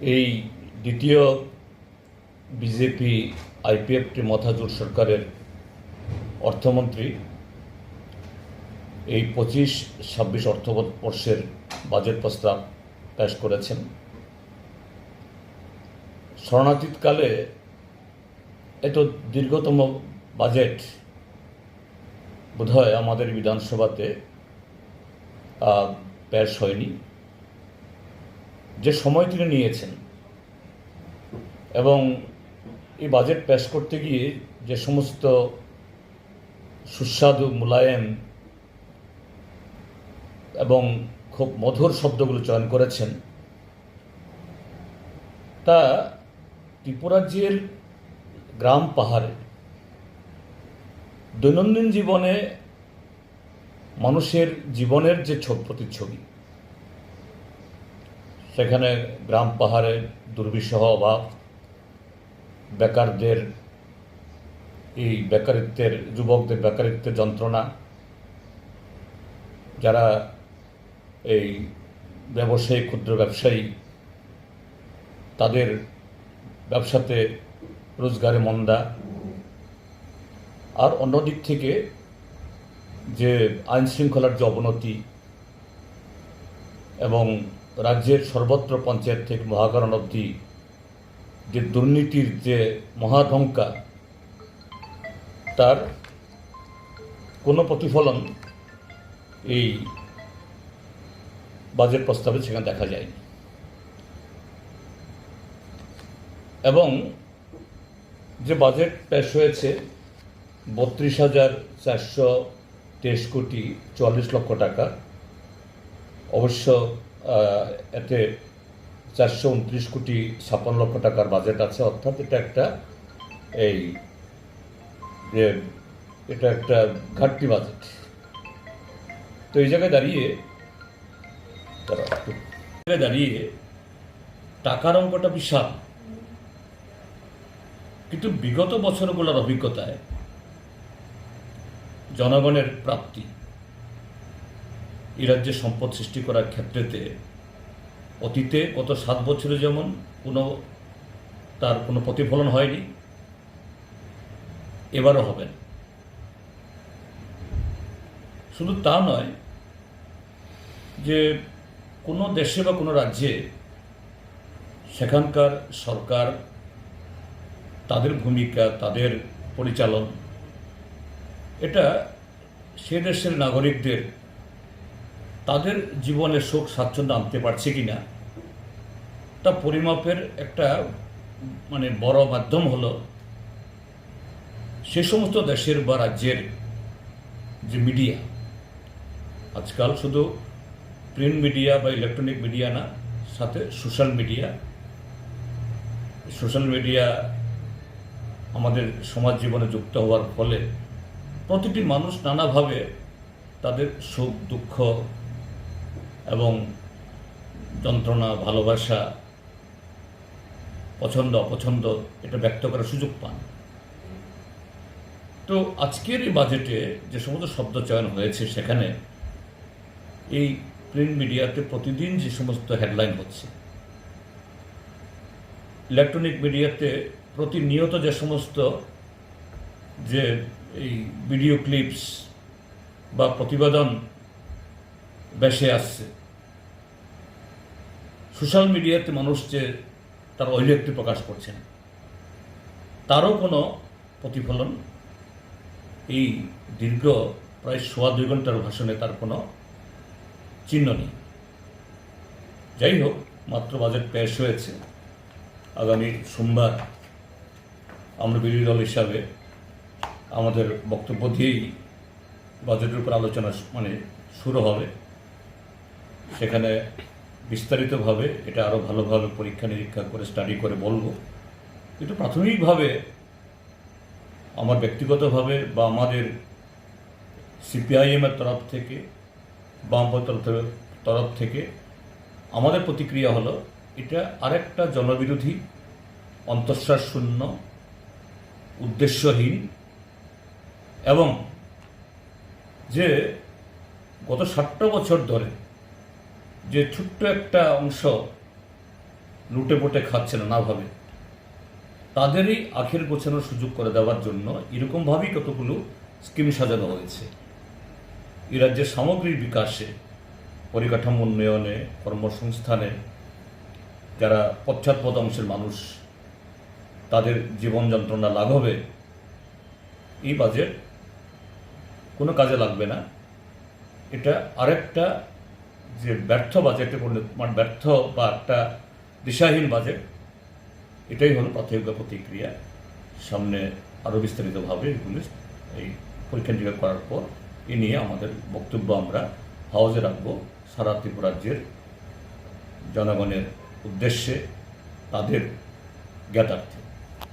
এই দ্বিতীয় BJP IPFT মথাজুর সরকারের অর্থমন্ত্রী, এই পঁচিশ, ছাব্বিশ অর্থবর্ষের বাজেট প্রস্তাব পেশ করেছেন। শরণাতীতকালে এত দীর্ঘতম বাজেট বোধহয় আমাদের বিধানসভাতে পেশ হয়নি। যে সময় তিনি নিয়েছেন এবং এই বাজেট পেশ করতে গিয়ে যে সমস্ত সুস্বাদু মোলায়েম এবং খুব মধুর শব্দগুলো চয়ন করেছেন, তা ত্রিপুরাজ্যের গ্রাম পাহাড়ে দৈনন্দিন জীবনে মানুষের জীবনের যে প্রতিচ্ছবি সেখানে গ্রাম পাহাড়ে দুর্বিষহ অভাব। বেকারদের, এই বেকারিত্বের, যুবকদের বেকারিত্বের যন্ত্রণা। যারা এই ব্যবসায়ী, ক্ষুদ্র ব্যবসায়ী, তাদের ব্যবসাতে রোজগারে মন্দা। আর অন্যদিক থেকে যে আইন শৃঙ্খলার যে অবনতি এবং রাজ্যের সর্বত্র পঞ্চায়েত থেকে মহাকরণ অবধি যে দুর্নীতির যে মহাধঙ্কা তার কোনো প্রতিফলন এই বাজেট প্রস্তাবে সেখানে দেখা যায়নি। এবং যে বাজেট পেশ হয়েছে, বত্রিশ হাজার চারশো তেইশ কোটি চুয়াল্লিশ লক্ষ টাকা, অবশ্য এতে চারশো উনত্রিশ কোটি ছাপ্পান্ন লক্ষ টাকার বাজেট আছে, অর্থাৎ এটা একটা এই এটা একটা ঘাটতি বাজেট তো এই জায়গায় দাঁড়িয়ে জায়গায় দাঁড়িয়ে টাকার অঙ্কটা বিশাল। কিন্তু বিগত বছরগুলোর অভিজ্ঞতায় জনগণের প্রাপ্তি এই রাজ্যে সম্পদ সৃষ্টি করার ক্ষেত্রেতে অতীতে গত সাত বছরে যেমন কোনো তার কোনো প্রতিফলন হয়নি, এবারও হবে শুধু তা নয় যে কোনো দেশে বা কোনো রাজ্যে সেখানকার সরকার তাদের ভূমিকা, তাদের পরিচালন, এটা সে দেশের নাগরিকদের তাদের জীবনে সুখ, স্বাচ্ছন্দ্য আনতে পারছে কি না তা পরিমাপের একটা মানে বড় মাধ্যম হলো সে সমস্ত দেশের বা রাজ্যের যে মিডিয়া, আজকাল শুধু প্রিন্ট মিডিয়া বা ইলেকট্রনিক মিডিয়া না, সাথে সোশ্যাল মিডিয়া সোশ্যাল মিডিয়া আমাদের সমাজ জীবনে যুক্ত হওয়ার ফলে প্রতিটি মানুষ নানাভাবে তাদের সুখ, দুঃখ এবং যন্ত্রণা, ভালোবাসা, পছন্দ, অপছন্দ, এটা ব্যক্ত করার সুযোগ পান। তো আজকের এই বাজেটে যে সমস্ত শব্দ চয়ন হয়েছে সেখানে এই প্রিন্ট মিডিয়াতে প্রতিদিন যে সমস্ত হেডলাইন হচ্ছে, ইলেকট্রনিক মিডিয়াতে প্রতিনিয়ত যে সমস্ত যে এই ভিডিও ক্লিপস বা প্রতিবেদন বেশে আসছে সোশ্যাল মিডিয়াতে মানুষ যে তার অভিব্যক্তি প্রকাশ করছেন তারও কোনো প্রতিফলন এই দীর্ঘ প্রায় সোয়া দুই ঘণ্টার ভাষণে তার কোনো চিহ্ন নেই। যাই হোক, মাত্র বাজেট পেশ হয়েছে। আগামী সোমবার আমরা বিরোধী দল হিসাবে আমাদের বক্তব্য দিয়েই বাজেটের উপর আলোচনা মানে শুরু হবে। সেখানে বিস্তারিতভাবে এটা আরও ভালোভাবে পরীক্ষা নিরীক্ষা করে স্টাডি করে বলব। কিন্তু প্রাথমিকভাবে আমার ব্যক্তিগতভাবে বা আমাদের সিপিআইএমের তরফ থেকে বামপন্থ তরফ থেকে আমাদের প্রতিক্রিয়া হলো, এটা আরেকটা জনবিরোধী অন্তঃশ্বাস শূন্য, উদ্দেশ্যহীন এবং যে গত ষাটটা বছর ধরে যে ছোট্ট একটা অংশ লুটে পুটে খাচ্ছে না না ভাবে, তাদেরই আখের গোছানোর সুযোগ করে দেওয়ার জন্য এরকমভাবেই কতগুলো স্কিম সাজানো হয়েছে। এই রাজ্যের সামগ্রিক বিকাশে, পরিকাঠামো উন্নয়নে, কর্মসংস্থানে যারা পশ্চাৎপদ অংশের মানুষ, তাদের জীবন যন্ত্রণা লাঘবে, এই বাজেট কোনো কাজে লাগবে না। এটা আরেকটা যে ব্যর্থ বাজেটে পরিণত মানে ব্যর্থ বা একটা দিশাহীন বাজেট, এটাই হলো প্রাথমিক প্রতিক্রিয়া। সামনে আরও বিস্তারিতভাবে এগুলি এই পরীক্ষা নিরীক্ষা করার পর এ নিয়ে আমাদের বক্তব্য আমরা হাউজে রাখব। সারা ত্রিপুরাজ্যের জনগণের উদ্দেশ্যে তাদের জ্ঞাতার্থে।